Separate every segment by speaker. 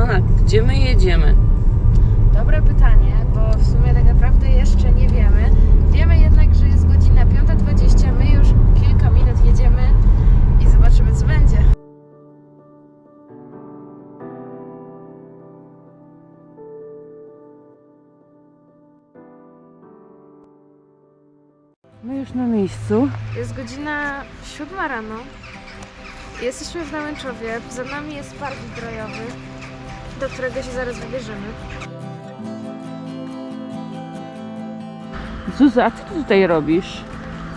Speaker 1: Zuzana, gdzie my jedziemy?
Speaker 2: Dobre pytanie, bo w sumie tak naprawdę jeszcze nie wiemy. Wiemy jednak, że jest godzina 5.20, my już kilka minut jedziemy i zobaczymy co będzie.
Speaker 1: My już na miejscu.
Speaker 2: Jest godzina 7 rano. Jesteśmy w Nałęczowie. Za nami jest park zdrojowy, do którego się zaraz wybierzemy.
Speaker 1: Zuza, a co ty tutaj robisz?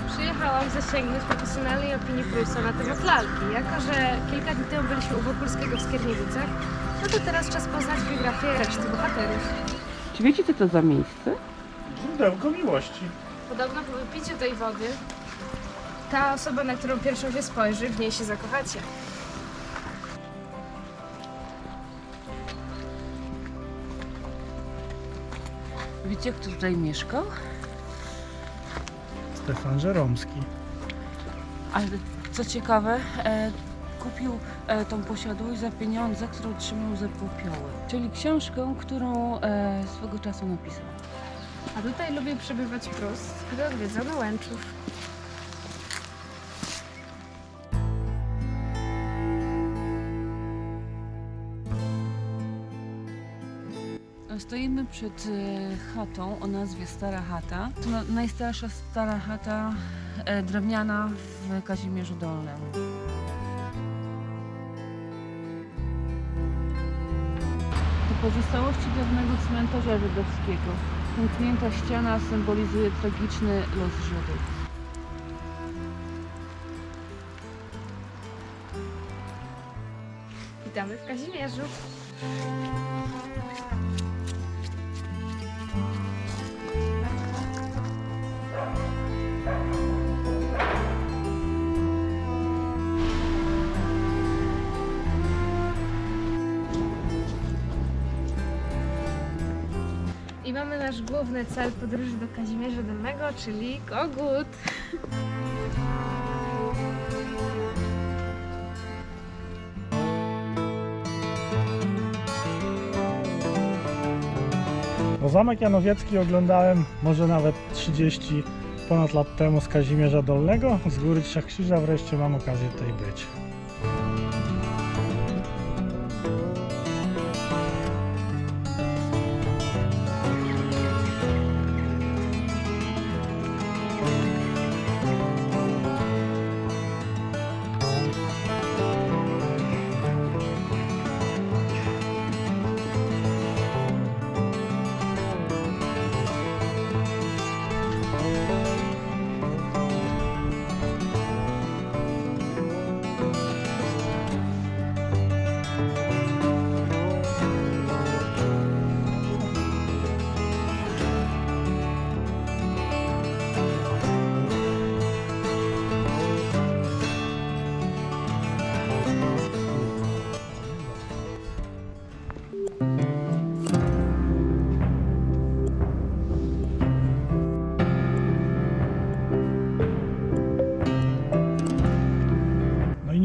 Speaker 2: Przyjechałam zasięgnąć profesjonalnej opinii Prusa na temat lalki. Jako, że kilka dni temu byliśmy u Wokulskiego w Skierniewicach, no to teraz czas poznać biografię reszty bohaterów.
Speaker 1: Czy wiecie, co to za miejsce?
Speaker 3: Źródełko miłości.
Speaker 2: Podobno po wypiciu tej wody ta osoba, na którą pierwszą się spojrzy, w niej się zakochacie.
Speaker 1: Wiecie, kto tutaj mieszkał?
Speaker 3: Stefan Żeromski.
Speaker 1: Ale co ciekawe, e, kupił e, tą posiadłość za pieniądze, które otrzymał za popioły. Czyli książkę, którą e, swego czasu napisał.
Speaker 2: A tutaj lubię przebywać Prus, gdy odwiedza Nałęczów.
Speaker 1: Stoimy przed e, chatą o nazwie Stara Chata. To na- najstarsza stara chata e, drewniana w Kazimierzu Dolnym. To pozostałości dawnego cmentarza żydowskiego. Pęknięta ściana symbolizuje tragiczny los Żydów.
Speaker 2: Witamy w Kazimierzu. I mamy nasz główny cel podróży do Kazimierza Dolnego, czyli Kogut.
Speaker 3: No, Zamek Janowiecki oglądałem może nawet 30 ponad lat temu z Kazimierza Dolnego. Z góry Trzech Krzyża wreszcie mam okazję tutaj być.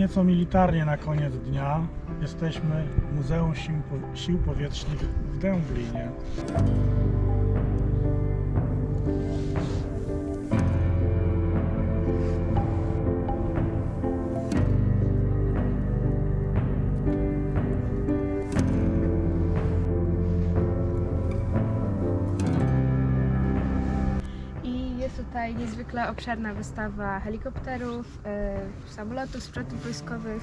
Speaker 3: Nieco militarnie na koniec dnia jesteśmy w Muzeum Sił, Po- Sił Powietrznych w Dęblinie.
Speaker 2: tutaj niezwykle obszerna wystawa helikopterów, y, samolotów, sprzętów wojskowych.